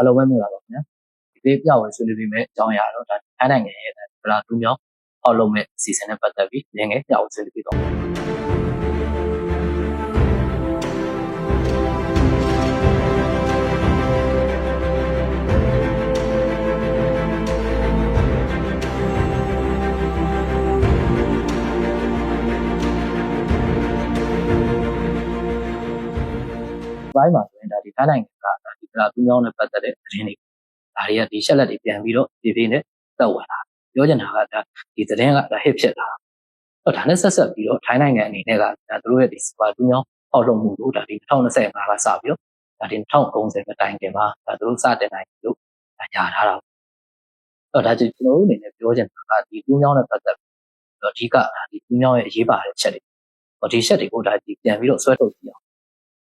အားလုံးပဲမင်္ဂလာပါခင်ဗျာဒီနေ့ပြဝင်ဆွေးနွေးပေးမယ့်အကြောင်းအရာတော့ဒါထိုင်းနိုင်ငံရဲ့ဗလာတူးမြောင်းအောက်လုံးမဲ့အစီအစဉ်နဲ့ပတ်သက်ပြီးငယ်ငယ်ပြဝင်ဆွေးနွေးပေးတော့မယ်ဘိုင်းမှာဆိုရင်ဒါဒီထိုင်းနိုင်ငံက ဒါဒီဗလာတူးမြောင်းနဲ့ပတ်သက်တဲ့သတင်းတွေဒါတွေကဒီရှက်လက်တွေပြန်ပြီးတော့ဒီပြည်နဲ့တက်ဝင်လာပြောချင်တာကဒါဒီသတင်းကဒါ hit ဖြစ်လာတော့ဒါနဲ့ဆက်ဆက်ပြီးတော့ထိုင်းနိုင်ငံအနေနဲ့ကဒါသူတို့ရဲ့ဒီစပါတူးမြောင်းအောက်လုံးမှုလို့ဒါဒီ2025ကစပြီးတော့ဒါဒီ2030ကတိုင်တင်မှာဒါသူတို့စတင်နိုင်လို့ဒါညာထားတာတော့ဒါကျွန်တော်တို့အနေနဲ့ပြောချင်တာကဒီတူးမြောင်းနဲ့ပတ်သက်ပြီးတော့အဓိကဒါဒီတူးမြောင်းရဲ့အရေးပါတဲ့ချက်တွေဟောဒီချက်တွေကိုဒါဒီပြန်ပြီးတော့ဆွဲထုတ်ကြည့်အောင်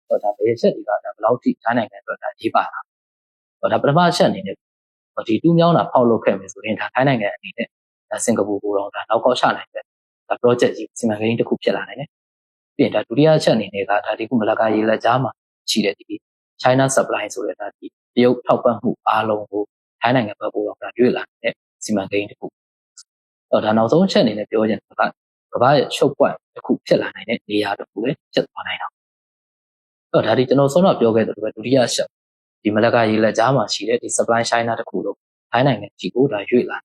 တော့ဒါဘယ်ချက်တွေကဒါဘယ်လောက်ထိထိုင်းနိုင်ငံအတွက်ဒါရေးပါတာတော့ဒါပထမချက်အနေနဲ့ဒီတူးမြောင်းတာဖောက်လုပ်ခဲ့မယ်ဆိုရင်ဒါထိုင်းနိုင်ငံအနေနဲ့ဒါစင်ကာပူကိုတော့ဒါနောက်ကောက်ချနိုင်တဲ့ဒါ project ကြီးစီမံကိန်းတစ်ခုဖြစ်လာနိုင်တယ်ပြီးရင်ဒါဒုတိယချက်အနေနဲ့ကဒါဒီကုမလကာရေလက်ကြားမှာရှိတဲ့ဒီ China supply ဆိုတဲ့ဒါဒီတရုတ်ထောက်ပံ့မှုအားလုံးကိုထိုင်းနိုင်ငံဘက်ကိုတော့ဒါရွေ့လာတဲ့စီမံကိန်းတစ်ခုတော့ဒါနောက်ဆုံးချက်အနေနဲ့ပြောချင်တာကကမ္ဘာရဲ့ချုပ်ပွက်တစ်ခုဖြစ်လာနိုင်တဲ့နေရာတစ်ခုလည်းဖြစ်သွားနိုင်တာ တော့ဒါဒီကျွန်တော်ဆုံးတော့ပြောခဲ့သလိုပဲဒုတိယချက်ဒီမလကာရေလက်ကြားမှာရှိတဲ့ဒီ supply China တစ်ခုလို့ထိုင်းနိုင်ငံကြီးကိုဒါရွေ့လာ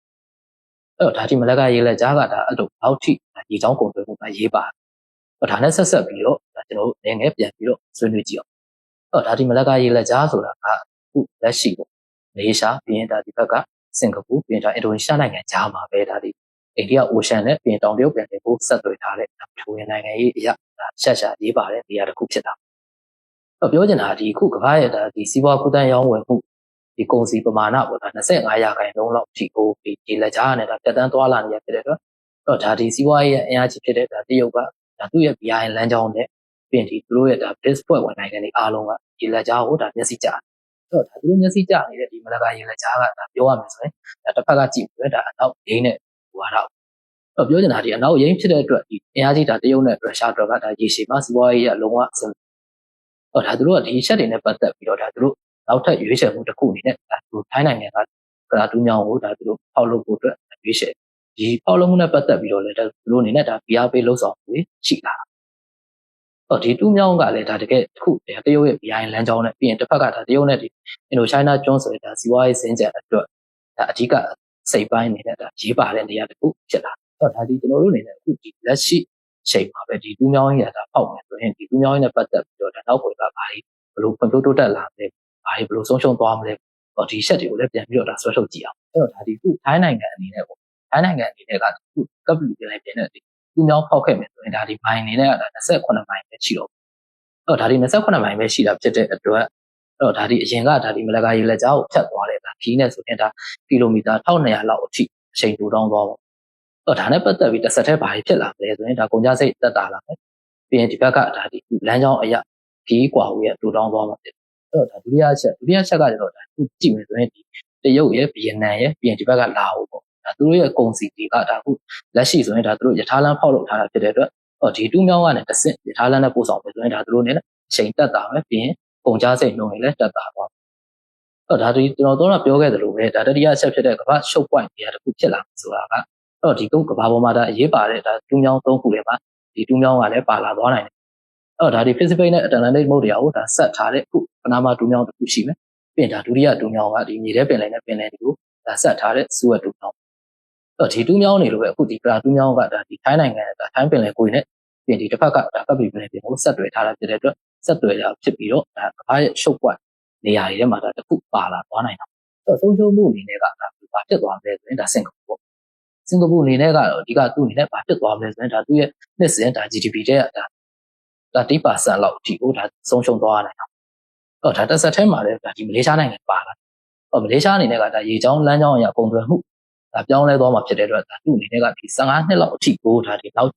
အဲ့တော့ဒါဒီမလကာရေလက်ကြားကဒါအဲ့လိုအောက်ထိရေချောင်းကုန်သွယ်မှုကရေးပါတော့ဒါနဲ့ဆက်ဆက်ပြီးတော့ဒါကျွန်တော်တို့ငယ်ငယ်ပြန်ပြီးတော့ဆွေးနွေးကြည့်အောင်အဲ့တော့ဒါဒီမလကာရေလက်ကြားဆိုတာကအခုလက်ရှိပေါ့နေရှားပြီးရင်ဒါဒီဘက်ကစင်ကာပူပြီးရင်ဒါအင်ဒိုနီးရှားနိုင်ငံကြားမှာပဲဒါဒီအိန္ဒိယအိုရှန်နဲ့ပြင်တောင်တရုတ်ပင်လယ်ကိုဆက်သွယ်ထားတဲ့ထိုဝင်နိုင်ငံရေးအရာဆက်ရှာရေးပါတဲ့နေရာတစ်ခုဖြစ်တာ တော့ပြောချင်တာဒီခုကမ္ဘာရဲ့ဒါဒီစီးပွားကူးတန်းရောင်းဝယ်မှုဒီကုန်စည်ပမာဏပေါ့ဒါ25ရာခိုင်နှုန်းလောက်ထိကိုဒီဒီလက်ကြားနဲ့ဒါတက်တန်းသွားလာနေရဖြစ်တဲ့အတွက်တော့ဒါဒီစီးပွားရေးရဲ့အင်အားကြီးဖြစ်တဲ့ဒါတရုတ်ကဒါသူ့ရဲ့ BI လမ်းကြောင်းနဲ့ပြင်ဒီသူတို့ရဲ့ဒါ BRICS ဖွဲ့ဝင်နိုင်ငံတွေအားလုံးကဒီလက်ကြားကိုဒါမျက်စိကြားတော့ဒါသူတို့မျက်စိကြားနေတဲ့ဒီမလကာရေလက်ကြားကဒါပြောရမယ်ဆိုရင်ဒါတစ်ဖက်ကကြည့်ပြီးတော့ဒါအနောက်ဒိန်းနဲ့ဟိုဟာတော့တော့ပြောချင်တာဒီအနောက်ရင်းဖြစ်တဲ့အတွက်ဒီအင်အားကြီးဒါတရုတ်နဲ့ရုရှားတို့ကဒါရေရှည်မှာစီးပွားရေးအလုံးဝအဆင် ဟောဒါသူတို့ကဒီချက်တွေနဲ့ပတ်သက်ပြီးတော့ဒါသူတို့နောက်ထပ်ရွေးချယ်မှုတစ်ခုအနေနဲ့ဒါသူထိုင်းနိုင်ငံကကရာတူးမြောင်းကိုဒါသူတို့ဖောက်လုပ်ဖို့အတွက်ရွေးချယ်ဒီဖောက်လုပ်မှုနဲ့ပတ်သက်ပြီးတော့လည်းဒါသူတို့အနေနဲ့ဒါ PR ပေးလှုပ်ဆောင်မှုရှိလာဟောဒီတူးမြောင်းကလည်းဒါတကယ်တစ်ခုတရုတ်ရဲ့ BI လမ်းကြောင်းနဲ့ပြီးရင်တစ်ဖက်ကဒါတရုတ်နဲ့ဒီအင်ဒိုချိုင်းနာကျွန်းဆိုတဲ့ဒါစီဝါရေးစင်ကြံအတွက်ဒါအဓိကစိတ်ပိုင်းနေတဲ့ဒါရေးပါတဲ့နေရာတစ်ခုဖြစ်လာတော့ဒါဒီကျွန်တော်တို့အနေနဲ့အခုဒီလက်ရှိချိန်မှာပဲဒီတူးမြောင်းရတာပေါက်မယ်ဆိုရင်ဒီတူးမြောင်းနဲ့ပတ်သက်ပြီးတော့ဒါ နောက်ွယ်ကဘာတွေဘယ်လိုဖွံ့ဖြိုးတိုးတက်လာမလဲဘာတွေဘယ်လိုဆုံးရှုံးသွားမလဲဟောဒီရှက်တွေကိုလည်းပြန်ပြီးတော့ဒါဆွဲထုတ်ကြည့်အောင်အဲ့တော့ဒါဒီခုထိုင်းနိုင်ငံအနေနဲ့ပေါ့ထိုင်းနိုင်ငံအနေနဲ့ကခုကပ်ပလီပြန်လည်းပြန်တဲ့ဒီတူးမြောင်းဖောက်ခဲ့မယ်ဆိုရင်ဒါဒီဘိုင်အနေနဲ့ကဒါ28ဘိုင်ပဲရှိတော့အဲ့တော့ဒါဒီ28ဘိုင်ပဲရှိတာဖြစ်တဲ့အတွက်အဲ့တော့ဒါဒီအရင်ကဒါဒီမလကာရေလက်ကြားကိုဖြတ်သွားတယ်ဒါခီးနဲ့ဆိုရင်ဒါကီလိုမီတာ1200လောက်အထိအချိန်တိုးတောင်းသွားပါတော့ဒါနဲ့ပတ်သက်ပြီးတစ်ဆက်တည်းဘာဖြစ်လာလဲဆိုရင်ဒါကုန်ကြစိတ်တက်တာလာမယ်ပြီးရင်ဒီဘက်ကဒါဒီလမ်းကြောင်းအရာ ဒီကွာဟိုရတိုးတောင်းသွားမှာဖြစ်အဲ့တော့ဒါဒုတိယချက်ဒုတိယချက်ကကျတော့ဒါခုကြည့်မယ်ဆိုရင်ဒီတရုတ်ရဲ့ဗီယက်နမ်ရဲ့ပြင်ဒီဘက်ကလာဟိုပေါ့ဒါသူတို့ရဲ့ကုန်စည်တွေကဒါခုလက်ရှိဆိုရင်ဒါသူတို့ယထာလန်းဖောက်လုပ်ထားတာဖြစ်တဲ့အတွက်ဟောဒီတူးမြောင်းကလည်းတဆင့်ယထာလန်းနဲ့ပို့ဆောင်မယ်ဆိုရင်ဒါသူတို့နဲ့အချိန်တက်တာပဲပြင်ကုန်ကြစိတ်နှုံးတွေလည်းတက်တာပါတော့ဒါဒီကျွန်တော်တို့ကပြောခဲ့သလိုပဲဒါတတိယအချက်ဖြစ်တဲ့ကမ္ဘာရှုပ်ပွိုင်နေရာတစ်ခုဖြစ်လာမှာဆိုတာကအဲ့တော့ဒီကုတ်ကမ္ဘာပေါ်မှာဒါအရေးပါတဲ့ဒါတူးမြောင်းသုံးခုတွေမှာဒီတူးမြောင်းကလည်းပါလာသွားနိုင်တယ် အဲ့တော့ဒါဒီ Pacific နဲ့ Atlantic မုတ်တရားကိုဒါဆက်ထားတဲ့ခုပနာမတူးမြောင်းတစ်ခုရှိမယ်ပြင်ဒါဒုတိယတူးမြောင်းကဒီမြေထဲပင်လယ်နဲ့ပင်လယ်တွေကိုဒါဆက်ထားတဲ့စူဝက်တူးမြောင်းအဲ့တော့ဒီတူးမြောင်းနေလို့ပဲအခုဒီကရာတူးမြောင်းကဒါဒီထိုင်းနိုင်ငံဒါထိုင်းပင်လယ်ကိုယ်နဲ့ပြင်ဒီတစ်ဖက်ကဒါကပ်ပလီပင်လယ်ပြင်ကိုဆက်တွယ်ထားတာဖြစ်တဲ့အတွက်ဆက်တွယ်တာဖြစ်ပြီးတော့ဒါကဘာရဲ့ရှုပ်ပွက်နေရာတွေထဲမှာဒါတစ်ခုပါလာသွားနိုင်တာအဲ့တော့ဆုံးရှုံးမှုအနေနဲ့ကဒါဘာဖြစ်သွားလဲဆိုရင်ဒါစင်ကာပူပေါ့စင်ကာပူအနေနဲ့ကတော့အဓိကသူ့အနေနဲ့ဘာဖြစ်သွားမလဲဆိုရင်ဒါသူ့ရဲ့နှစ်စဉ်ဒါ GDP တဲ့ဒါ ဒါ10%လောက်အထိကိုဒါဆုံးရှုံးသွားနိုင်တာ။အော်ဒါတစ်ဆက်ထဲမှာလည်းဒါဒီမလေးရှားနိုင်ငံပါလာ။အော်မလေးရှားအနေနဲ့ကဒါရေချောင်းလမ်းကြောင်းအရာပုံသွယ်မှုဒါပြောင်းလဲသွားမှာဖြစ်တဲ့အတွက်ဒါသူ့အနေနဲ့ကဒီ15နှစ်လောက်အထိကိုဒါဒီနောက်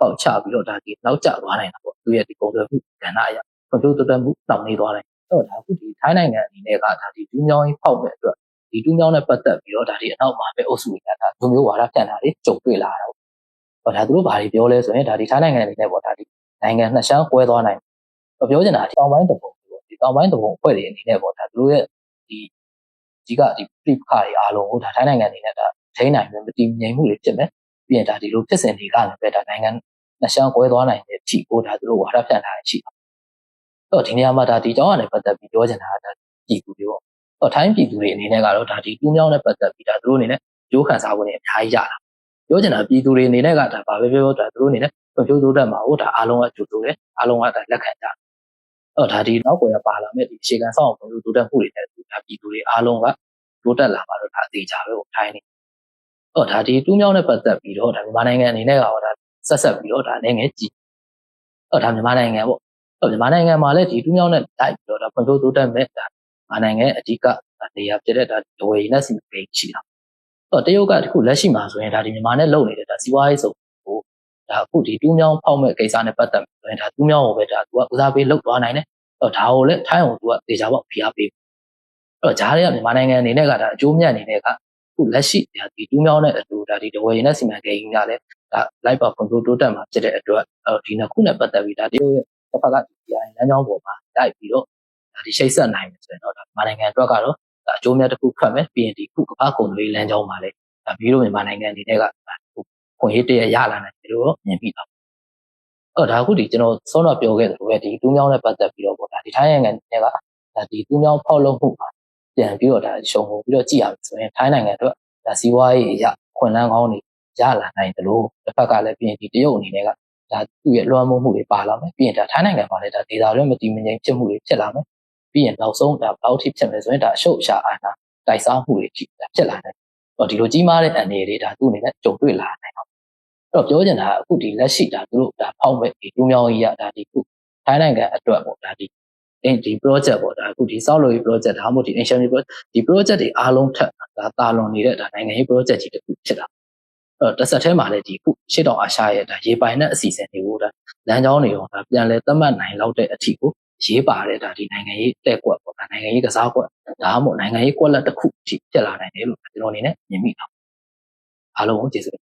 ပေါက်ချပြီးတော့ဒါဒီနောက်ကျသွားနိုင်တာပေါ့။သူ့ရဲ့ဒီပုံသွယ်မှုကဏ္ဍအရာကွန်ပျူတာတက်မှုတောင်းနေသွားတယ်။အော်ဒါအခုဒီထိုင်းနိုင်ငံအနေနဲ့ကဒါဒီဒူးမြောင်းကြီးဖောက်မဲ့အတွက်ဒီတူးမြောင်းနဲ့ပတ်သက်ပြီးတော့ဒါဒီအနောက်မှာပဲအုပ်စုတွေကဒါလူမျိုးဝါဒပြန်တာတွေကြုံတွေ့လာတာပေါ့။ဟောဒါသူတို့ဘာတွေပြောလဲဆိုရင်ဒါဒီထိုင်းနိုင်ငံအနေနဲ့ပေါ့ဒါဒီ နိုင်ငံနှစ်ရှမ်းကွဲသွားနိုင်တယ်။ပြောချင်တာတောင်ပိုင်းတပုံပေါ့ဒီတောင်ပိုင်းတပုံအဖွဲ့တွေအနေနဲ့ပေါ့ဒါသူတို့ရဲ့ဒီဒီကဒီပြိပခါတွေအားလုံးကိုဒါထိုင်းနိုင်ငံအနေနဲ့ဒါထိန်းနိုင်မယ်မတည်ငြိမ်မှုတွေဖြစ်မယ်ပြီးရင်ဒါဒီလိုဖြစ်စဉ်တွေကလည်းပဲဒါနိုင်ငံနှစ်ရှောင်းကွဲသွားနိုင်တဲ့အထိကိုဒါသူတို့ဝါဒဖြန့်ထားရရှိတယ်။တော့ဒီနေရာမှာဒါဒီကြောင်းကနေပတ်သက်ပြီးပြောချင်တာကဒါပြည်သူတွေပေါ့။တော့ထိုင်းပြည်သူတွေအနေနဲ့ကတော့ဒါဒီတူးမြောင်းနဲ့ပတ်သက်ပြီးဒါသူတို့အနေနဲ့ကြိုးခံစားဖို့နေအများကြီးရတာ။ပြောချင်တာပြည်သူတွေအနေနဲ့ကဒါဘာပဲပြောဒါသူတို့အနေနဲ့ ဖွံ့ဖြိုးတိုးတက်မှာဟိုဒါအားလုံးကကြိုးတိုးတယ်အားလုံးကဒါလက်ခံကြတယ်။တော့ဒါဒီနောက်ကွယ်ကပါလာမဲ့ဒီအခြေခံဆောင်ဖွံ့ဖြိုးတိုးတက်မှုတွေနဲ့ဒါပြည်သူတွေအားလုံးကတိုးတက်လာပါတော့ဒါအသေးချာပဲပေါ့ထိုင်းနေ။တော့ဒါဒီတူးမြောင်းနဲ့ပတ်သက်ပြီးတော့ဒါမြန်မာနိုင်ငံအနေနဲ့ကတော့ဒါဆက်ဆက်ပြီးတော့ဒါအနေငယ်ကြည့်။တော့ဒါမြန်မာနိုင်ငံပေါ့။တော့မြန်မာနိုင်ငံမှာလည်းဒီတူးမြောင်းနဲ့တိုက်ပြီးတော့ဒါဖွံ့ဖြိုးတိုးတက်မဲ့ဒါမြန်မာနိုင်ငံအဓိကနေရာဖြစ်တဲ့ဒါဒဝေနဲ့စီမံကိန်းရှိတာ။တော့တရုတ်ကတခုလက်ရှိမှာဆိုရင်ဒါဒီမြန်မာနဲ့လုပ်နေတဲ့ဒါစီးပွားရေးစုံကို ဒါအခုဒီတူးမြောင်းဖောက်မဲ့ကိစ္စနဲ့ပတ်သက်ပြီးဆိုရင်ဒါတူးမြောင်းကိုပဲဒါသူကဦးစားပေးလုပ်သွားနိုင်တယ်။တော့ဒါကိုလည်းထိုင်းအောင်သူကတေချာပေါက်ဖိအားပေး။အဲ့တော့ဂျားတွေကမြန်မာနိုင်ငံအနေနဲ့ကဒါအကျိုးမြတ်အနေနဲ့ကခုလက်ရှိဒါဒီတူးမြောင်းနဲ့အတူဒါဒီဒဝေနဲ့စီမံကိန်းကလည်းဒါလိုက်ပါဖွံ့ဖြိုးတိုးတက်မှာဖြစ်တဲ့အတွက်ဒီနှစ်ခုနဲ့ပတ်သက်ပြီးဒါတရုတ်ရဲ့တစ်ဖက်ကဒီလမ်းကြောင်းပေါ်မှာတိုက်ပြီးတော့ဒါဒီရှိတ်ဆက်နိုင်မယ်ဆိုရင်တော့ဒါမြန်မာနိုင်ငံအတွက်ကတော့ဒါအကျိုးမြတ်တစ်ခုထွက်မယ်ပြီးရင်ဒီခုကမ္ဘာကုန်သွယ်ရေးလမ်းကြောင်းမှာလည်းဒါပြီးတော့မြန်မာနိုင်ငံအနေနဲ့က ခွင့်ရေးတရရလာနိုင်တယ်လို့မြင်ပြီးတော့အော်ဒါအခုဒီကျွန်တော်ဆုံးတော့ပြောခဲ့သလိုပဲဒီတူးမြောင်းနဲ့ပတ်သက်ပြီးတော့ပေါ့ဒါဒီထိုင်းနိုင်ငံတွေကဒါဒီတူးမြောင်းဖောက်လုပ်မှုမှာပြန်ပြီးတော့ဒါရှုံပြီးတော့ကြည့်ရမယ်ဆိုရင်ထိုင်းနိုင်ငံအတွက်ဒါစီးပွားရေးအရခွင့်လန်းကောင်းတွေရလာနိုင်တယ်လို့တစ်ဖက်ကလည်းပြင်ဒီတရုတ်အနေနဲ့ကဒါသူ့ရဲ့လွှမ်းမိုးမှုတွေပါလာမယ်ပြီးရင်ဒါထိုင်းနိုင်ငံမှာလည်းဒါဒေတာတွေမတည်မငြိမ်ဖြစ်မှုတွေဖြစ်လာမယ်ပြီးရင်နောက်ဆုံးဒါဘယ်လောက်ထိဖြစ်မယ်ဆိုရင်ဒါအရှုပ်အရှာအာဏာတိုက်စားမှုတွေဖြစ်လာနိုင်တယ်တော့ဒီလိုကြီးမားတဲ့အနေတွေဒါသူ့အနေနဲ့ကြုံတွေ့လာနိုင်တော့အဲ့ တော့ပြောချင်တာကအခုဒီလက်ရှိဒါသူတို့ဒါဖောက်မဲ့ဒီတူးမြောင်းကြီးရဒါဒီခုထိုင်းနိုင်ငံအတွက်ပေါ့ဒါဒီဒီ project ပေါ့ဒါအခုဒီ solid load project ဒါမှမဟုတ်ဒီ ancient project ဒီ project တွေအားလုံးထက်ဒါတာလွန်နေတဲ့ဒါနိုင်ငံရေး project ကြီးတစ်ခုဖြစ်တာအဲ့တော့တစ်ဆက်တည်းမှာလည်းဒီခုရှေ့တောင်အာရှရဲ့ဒါရေပိုင်တဲ့အစီအစဉ်တွေကိုဒါလမ်းကြောင်းတွေရောဒါပြန်လဲသတ်မှတ်နိုင်လောက်တဲ့အထိကိုရေးပါတဲ့ဒါဒီနိုင်ငံရေးတက်ကွက်ပေါ့ဒါနိုင်ငံရေးကစားကွက်ဒါမှမဟုတ်နိုင်ငံရေးကွက်လက်တစ်ခုဖြစ်လာနိုင်တယ်လို့ကျွန်တော်အနေနဲ့မြင်မိတာအားလုံးကိုကျေးဇူး